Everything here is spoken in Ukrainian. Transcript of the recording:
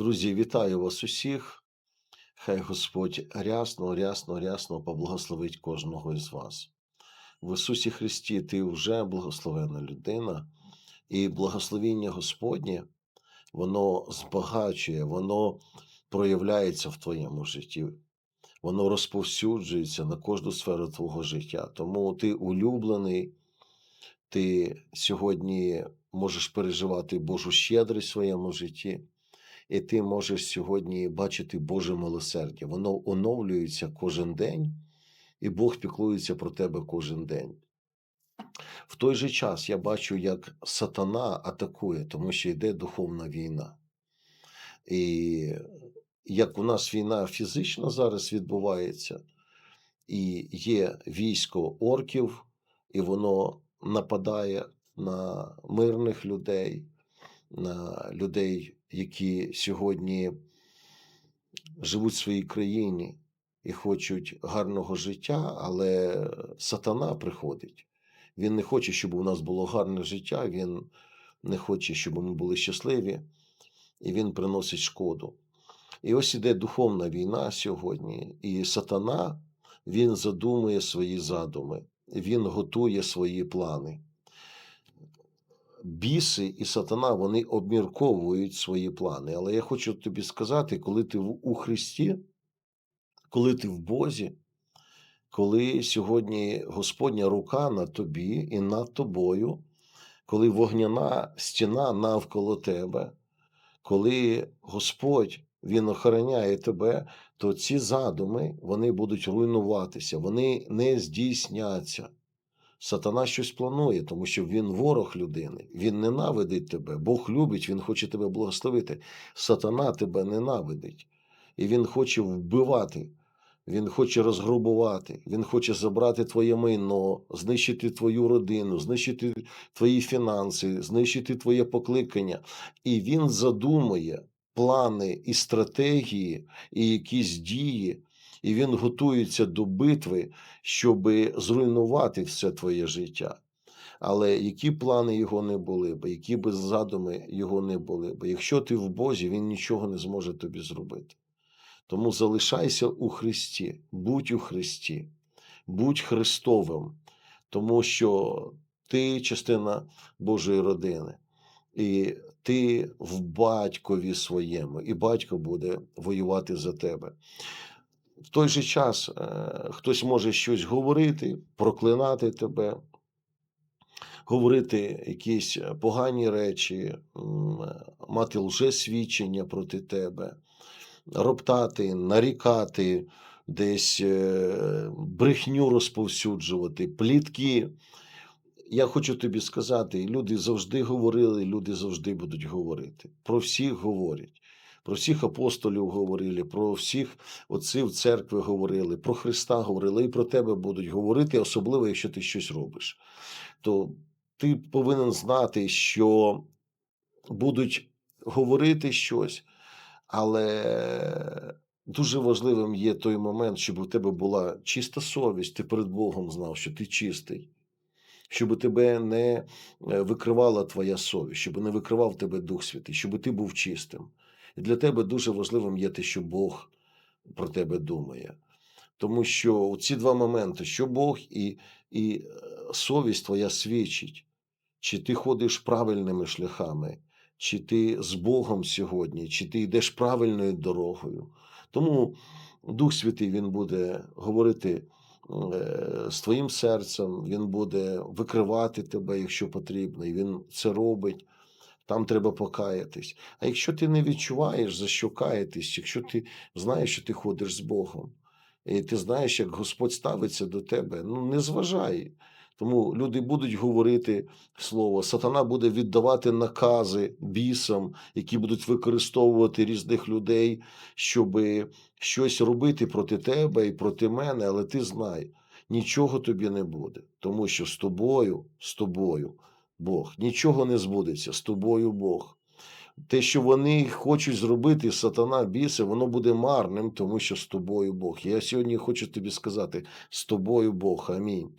Друзі, вітаю вас усіх. Хай Господь рясно, рясно, рясно поблагословить кожного із вас. В Ісусі Христі ти вже благословена людина, і благословіння Господнє, воно збагачує, воно проявляється в твоєму житті, воно розповсюджується на кожну сферу твого життя. Тому ти улюблений, ти сьогодні можеш переживати Божу щедрість в своєму житті. І ти можеш сьогодні бачити Боже милосердя. Воно оновлюється кожен день, і Бог піклується про тебе кожен день. В той же час я бачу, як сатана атакує, тому що йде духовна війна. І як у нас війна фізична зараз відбувається, і є військо орків, і воно нападає на мирних людей, людей, які сьогодні живуть в своїй країні і хочуть гарного життя, але сатана приходить. Він не хоче, щоб у нас було гарне життя, він не хоче, щоб ми були щасливі, і він приносить шкоду. І ось іде духовна війна сьогодні, і сатана він задумує свої задуми, він готує свої плани біси і сатана вони обмірковують свої плани. Але я хочу тобі сказати, коли ти у Христі, коли ти в Бозі, коли сьогодні Господня рука на тобі і над тобою, коли вогняна стіна навколо тебе, коли Господь Він охороняє тебе, то ці задуми вони будуть руйнуватися, вони не здійсняться. Сатана щось планує, тому що він ворог людини, він ненавидить тебе. Бог любить, він хоче тебе благословити. Сатана тебе ненавидить. І він хоче вбивати, він хоче розгрубувати, він хоче забрати твоє майно, знищити твою родину, знищити твої фінанси, знищити твоє покликання. І він задумує плани і стратегії, і якісь дії і він готується до битви, щоб зруйнувати все твоє життя. Але які плани його не були б, які б задуми його не були б, якщо ти в Бозі, він нічого не зможе тобі зробити. Тому залишайся у Христі, будь у Христі, будь Христовим, тому що ти частина Божої родини, і ти в батькові своєму, і батько буде воювати за тебе. В той же час е, хтось може щось говорити, проклинати тебе, говорити якісь погані речі, мати лжесвідчення проти тебе, роптати, нарікати, десь е, брехню розповсюджувати, плітки. Я хочу тобі сказати, люди завжди говорили, люди завжди будуть говорити. Про всіх говорять про всіх апостолів говорили, про всіх отців церкви говорили, про Христа говорили, і про тебе будуть говорити, особливо, якщо ти щось робиш. То ти повинен знати, що будуть говорити щось, але дуже важливим є той момент, щоб у тебе була чиста совість, ти перед Богом знав, що ти чистий. Щоб тебе не е, викривала твоя совість, щоб не викривав тебе Дух Святий, щоб ти був чистим. І для тебе дуже важливим є те, що Бог про тебе думає. Тому що ці два моменти, що Бог і, і е, совість твоя свідчить, чи ти ходиш правильними шляхами, чи ти з Богом сьогодні, чи ти йдеш правильною дорогою. Тому Дух Святий Він буде говорити е, з твоїм серцем, Він буде викривати тебе, якщо потрібно, і він це робить там треба покаятись. А якщо ти не відчуваєш, за що каятись, якщо ти знаєш, що ти ходиш з Богом, і ти знаєш, як Господь ставиться до тебе, ну не зважай. Тому люди будуть говорити слово, сатана буде віддавати накази бісам, які будуть використовувати різних людей, щоб щось робити проти тебе і проти мене, але ти знай, нічого тобі не буде, тому що з тобою, з тобою. Бог. Нічого не збудеться з тобою Бог. Те, що вони хочуть зробити, сатана біси, воно буде марним, тому що з тобою Бог. Я сьогодні хочу тобі сказати: з тобою Бог. Амінь.